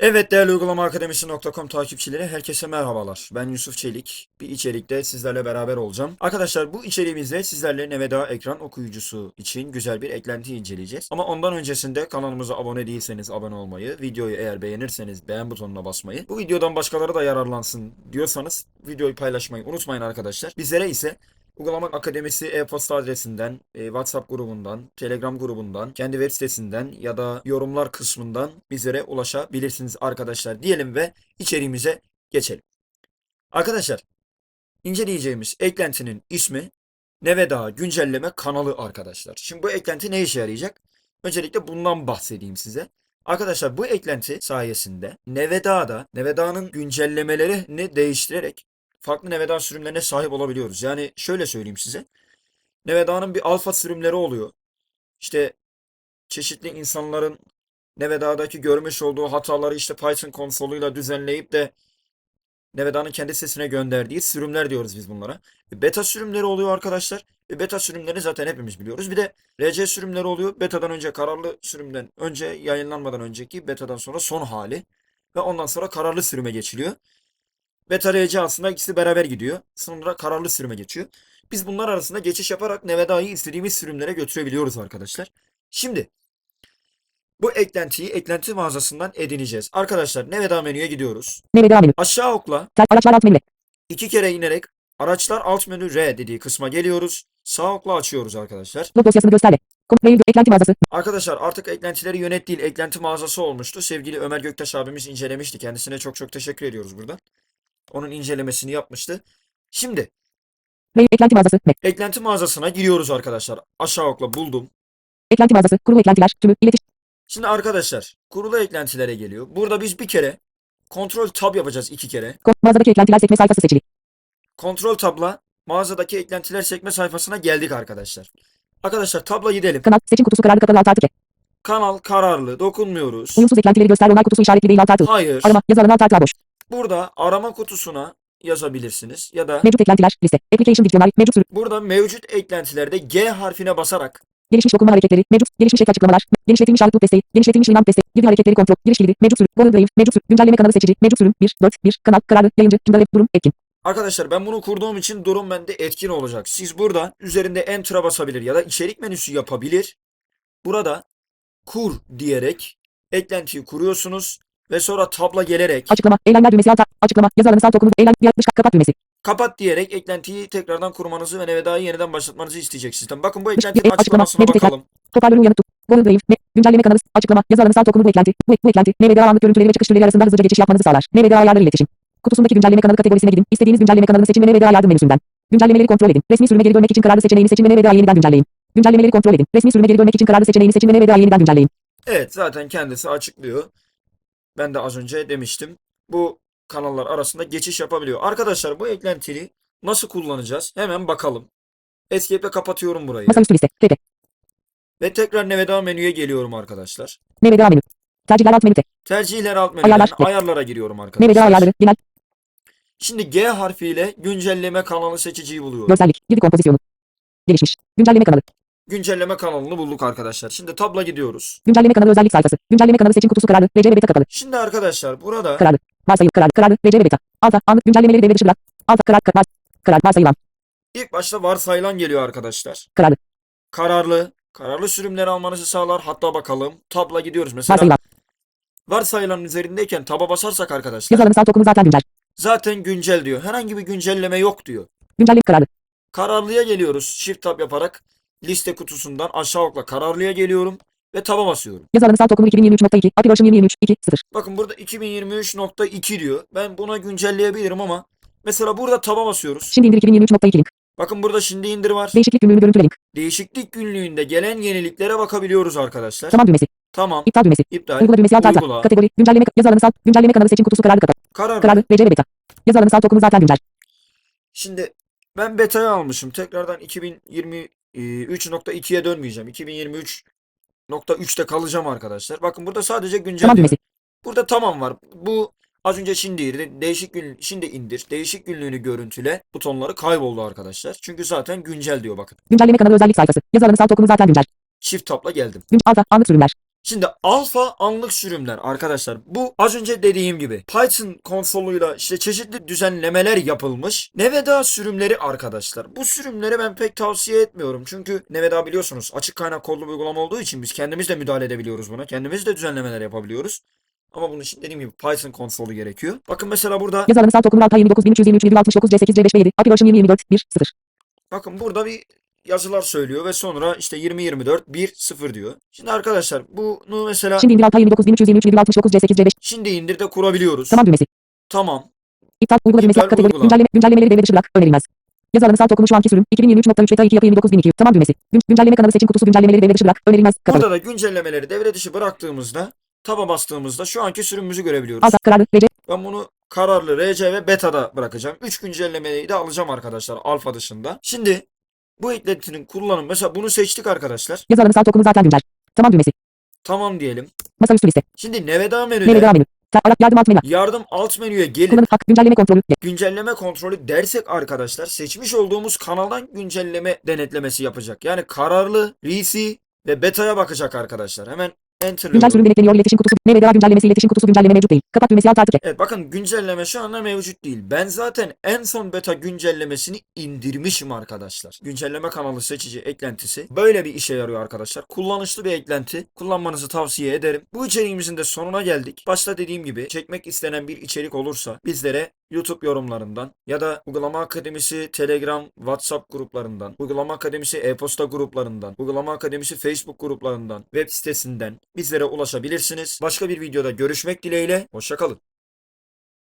Evet değerli uygulama akademisi.com takipçileri herkese merhabalar. Ben Yusuf Çelik. Bir içerikte sizlerle beraber olacağım. Arkadaşlar bu içeriğimizde sizlerle Neveda ekran okuyucusu için güzel bir eklenti inceleyeceğiz. Ama ondan öncesinde kanalımıza abone değilseniz abone olmayı, videoyu eğer beğenirseniz beğen butonuna basmayı, bu videodan başkaları da yararlansın diyorsanız videoyu paylaşmayı unutmayın arkadaşlar. Bizlere ise Uygulama Akademisi e-posta adresinden, e, WhatsApp grubundan, Telegram grubundan, kendi web sitesinden ya da yorumlar kısmından bizlere ulaşabilirsiniz arkadaşlar diyelim ve içeriğimize geçelim. Arkadaşlar, inceleyeceğimiz eklentinin ismi Neveda güncelleme kanalı arkadaşlar. Şimdi bu eklenti ne işe yarayacak? Öncelikle bundan bahsedeyim size. Arkadaşlar bu eklenti sayesinde Neveda'da, Neveda'nın güncellemelerini değiştirerek farklı Neveda sürümlerine sahip olabiliyoruz. Yani şöyle söyleyeyim size. Neveda'nın bir alfa sürümleri oluyor. İşte çeşitli insanların Neveda'daki görmüş olduğu hataları işte Python konsoluyla düzenleyip de Neveda'nın kendi sesine gönderdiği sürümler diyoruz biz bunlara. E, Beta sürümleri oluyor arkadaşlar. Ve beta sürümlerini zaten hepimiz biliyoruz. Bir de RC sürümleri oluyor. Beta'dan önce kararlı sürümden önce yayınlanmadan önceki betadan sonra son hali. Ve ondan sonra kararlı sürüme geçiliyor. Beta RC aslında ikisi beraber gidiyor. Sonra kararlı sürüme geçiyor. Biz bunlar arasında geçiş yaparak Neveda'yı istediğimiz sürümlere götürebiliyoruz arkadaşlar. Şimdi bu eklentiyi eklenti mağazasından edineceğiz. Arkadaşlar Neveda menüye gidiyoruz. Neveda menü. Aşağı okla araçlar alt menü. iki kere inerek araçlar alt menü R dediği kısma geliyoruz. Sağ okla açıyoruz arkadaşlar. Log dosyasını gösterle. Mail eklenti mağazası. Arkadaşlar artık eklentileri yönet değil eklenti mağazası olmuştu. Sevgili Ömer Göktaş abimiz incelemişti. Kendisine çok çok teşekkür ediyoruz buradan. Onun incelemesini yapmıştı. Şimdi eklenti mağazası. Eklenti mağazasına giriyoruz arkadaşlar. Aşağı okla buldum. Eklenti mağazası. Kurulu eklentiler. Tümü. İletişim. Şimdi arkadaşlar kurulu eklentilere geliyor. Burada biz bir kere kontrol tab yapacağız iki kere. Mağazadaki eklentiler sekme sayfası seçili. Kontrol tabla mağazadaki eklentiler sekme sayfasına geldik arkadaşlar. Arkadaşlar tabla gidelim. Kanal. Seçim kutusu kararlı kapalı alt artı. Kanal kararlı dokunmuyoruz. Uyumsuz eklentileri göster. Onay kutusu işaretli değil alt artı. Hayır. Arama. Yazı alanı alt artı boş. Burada arama kutusuna yazabilirsiniz ya da Mevcut eklentiler. Liste. Application dictionary. Mevcut sürü. burada mevcut eklentilerde G harfine basarak Gelişmiş dokunma hareketleri. Mevcut. Gelişmiş ek açıklamalar. Genişletilmiş output desteği. Genişletilmiş Winamp desteği. Girdi hareketleri kontrol. Giriş kilidi. Mevcut sürüm. Google Drive. Mevcut sürüm. Güncelleme kanalı seçici. Mevcut sürüm. 1. 4. 1. Kanal. Kararlı. Yayıncı. Cümle. Durum. Etkin. Arkadaşlar ben bunu kurduğum için durum bende etkin olacak. Siz burada üzerinde Enter'a basabilir ya da içerik menüsü yapabilir. Burada kur diyerek eklentiyi kuruyorsunuz ve sonra tabla gelerek Açıklama. Eylemler düğmesi alt Açıklama. Yazı alanı sağ okunu. Eylem. Dış kapat düğmesi. kapat diyerek eklentiyi tekrardan kurmanızı ve Neveda'yı yeniden başlatmanızı isteyecek sistem. Bakın bu eklentinin açıklama, açıklamasına ekran. bakalım. Toparlanın uyanık tut. Google Drive. Me, güncelleme kanalı. Açıklama. Yazı alanı sağ okunu bu eklenti. Bu, bu eklenti. NVDA anlık görüntüleri ve çıkış türleri arasında hızlıca geçiş yapmanızı sağlar. NVDA ayarları iletişim. Kutusundaki güncelleme kanalı kategorisine gidin. İstediğiniz güncelleme kanalını seçin ve NVDA yardım menüsünden. Güncellemeleri kontrol edin. Resmi sürüme geri dönmek için kararlı seçeneğini seçin ve NVDA yeniden güncelleyin. Güncellemeleri kontrol edin. Resmi sürüme geri dönmek için kararlı seçeneğini seçin ve NVDA yeniden güncelleyin. Evet zaten kendisi açıklıyor. Ben de az önce demiştim. Bu kanallar arasında geçiş yapabiliyor. Arkadaşlar bu eklentiyi nasıl kullanacağız? Hemen bakalım. Escape'le kapatıyorum burayı. Masaüstü liste. TP. Ve tekrar Neveda menüye geliyorum arkadaşlar. NVDA menü. Tercihler alt menüde. Tercihler alt menüden Ayarlar. ayarlara giriyorum arkadaşlar. ayarları. Genel. Şimdi G harfiyle güncelleme kanalı seçiciyi buluyorum. Görsellik. Girdi kompozisyonu. Gelişmiş. Güncelleme kanalı. Güncelleme kanalını bulduk arkadaşlar. Şimdi tabla gidiyoruz. Güncelleme kanalı özellik sayfası. Güncelleme kanalı seçim kutusu kararlı. Ve beta kapalı. Şimdi arkadaşlar burada Kararlı. Varsayım kararlı. Kararlı. Ve beta. Alta. Anlık güncellemeleri devre dışı bırak. Alta. Karar. Karar. Karar. Varsayılan. ilk başta varsayılan geliyor arkadaşlar. Kararlı. Kararlı. Kararlı sürümleri almanızı sağlar. Hatta bakalım. Tabla gidiyoruz mesela. Varsayılan. Varsayılanın üzerindeyken taba basarsak arkadaşlar. Yazı alanı sağ okunu zaten güncel. Zaten güncel diyor. Herhangi bir güncelleme yok diyor. Güncelleme kararlı. Kararlıya geliyoruz. Shift tab yaparak liste kutusundan aşağı okla kararlıya geliyorum ve taba basıyorum. Yazı alanı sağ okunu 2023.2. API version 2023. 2. 0. Bakın burada 2023.2 diyor. Ben buna güncelleyebilirim ama mesela burada taba basıyoruz. Şimdi indir 2023.2 link. Bakın burada şimdi indir var. Değişiklik günlüğünü görüntüle link. Değişiklik günlüğünde gelen yeniliklere bakabiliyoruz arkadaşlar. Tamam düğmesi. Tamam. İptal düğmesi. İptal. Uygula düğmesi alt alta. Kategori. Güncelleme. Yazı alanı sağ. Güncelleme kanalı seçim kutusu kararlı kapat. Karar. Kararlı. RC ve beta. Yazı alanı sağ okunu zaten güncel. Şimdi ben beta'yı almışım. Tekrardan 2023.2'ye dönmeyeceğim. 2023.3'te kalacağım arkadaşlar. Bakın burada sadece güncel Tamam düğmesi. Burada tamam var. Bu az önce şimdi indir, değişik gün şimdi indir. Değişik günlüğünü görüntüle butonları kayboldu arkadaşlar. Çünkü zaten güncel diyor bakın. Güncelleme kanalı özellik sayfası. Yazı alanı sağ okunu zaten güncel. Çift tapla geldim. Günc alta. Anlık sürümler. Şimdi alfa anlık sürümler arkadaşlar. Bu az önce dediğim gibi Python konsoluyla işte çeşitli düzenlemeler yapılmış. Nevada sürümleri arkadaşlar. Bu sürümleri ben pek tavsiye etmiyorum. Çünkü Nevada biliyorsunuz açık kaynak kodlu bir uygulama olduğu için biz kendimiz de müdahale edebiliyoruz buna. Kendimiz de düzenlemeler yapabiliyoruz. Ama bunun için dediğim gibi Python konsolu gerekiyor. Bakın mesela burada Yazı alanı saat okunur Altay 29323 C8 C5 B7 API version 2024 1 0 Bakın burada bir yazılar söylüyor ve sonra işte 2024 1 0 diyor. Şimdi arkadaşlar bunu mesela Şimdi indir Altay 29323 C8 C5 şimdi indir de kurabiliyoruz. Tamam düğmesi. Tamam. İptal uygula düğmesi kategori uygulama. güncelleme güncellemeleri devre dışı bırak önerilmez. Yazı alanı saat şu anki sürüm 2023.3 beta 2 yapı 29002 Tamam düğmesi. Gün, güncelleme kanalı seçim kutusu güncellemeleri devre dışı bırak önerilmez. Kapalı. Burada da güncellemeleri devre dışı bıraktığımızda taba bastığımızda şu anki sürümümüzü görebiliyoruz. Alta kararlı RC Ben bunu kararlı RC ve beta'da bırakacağım. 3 güncellemeyi de alacağım arkadaşlar alfa dışında. Şimdi bu eklentinin kullanım mesela bunu seçtik arkadaşlar. yazı alanı saat okunu zaten güncel. Tamam düğmesi. Tamam diyelim. Masaüstü liste. Şimdi Nevada Menü menüde devam menü. Yardım alt menü. yardım alt menüye gelip Kullanım hak güncelleme kontrolü. Le- güncelleme kontrolü dersek arkadaşlar seçmiş olduğumuz kanaldan güncelleme denetlemesi yapacak. Yani kararlı, RC ve beta'ya bakacak arkadaşlar. Hemen Güncel enter'lıyorum. sürüm denetleniyor iletişim kutusu. MVDA güncellemesi iletişim kutusu güncelleme mevcut değil. Kapat düğmesi alt artı. Evet bakın güncelleme şu anda mevcut değil. Ben zaten en son beta güncellemesini indirmişim arkadaşlar. Güncelleme kanalı seçici eklentisi böyle bir işe yarıyor arkadaşlar. Kullanışlı bir eklenti. Kullanmanızı tavsiye ederim. Bu içeriğimizin de sonuna geldik. Başta dediğim gibi çekmek istenen bir içerik olursa bizlere YouTube yorumlarından ya da Uygulama Akademisi Telegram, WhatsApp gruplarından, Uygulama Akademisi e-posta gruplarından, Uygulama Akademisi Facebook gruplarından, web sitesinden bizlere ulaşabilirsiniz. Başka bir videoda görüşmek dileğiyle. Hoşçakalın.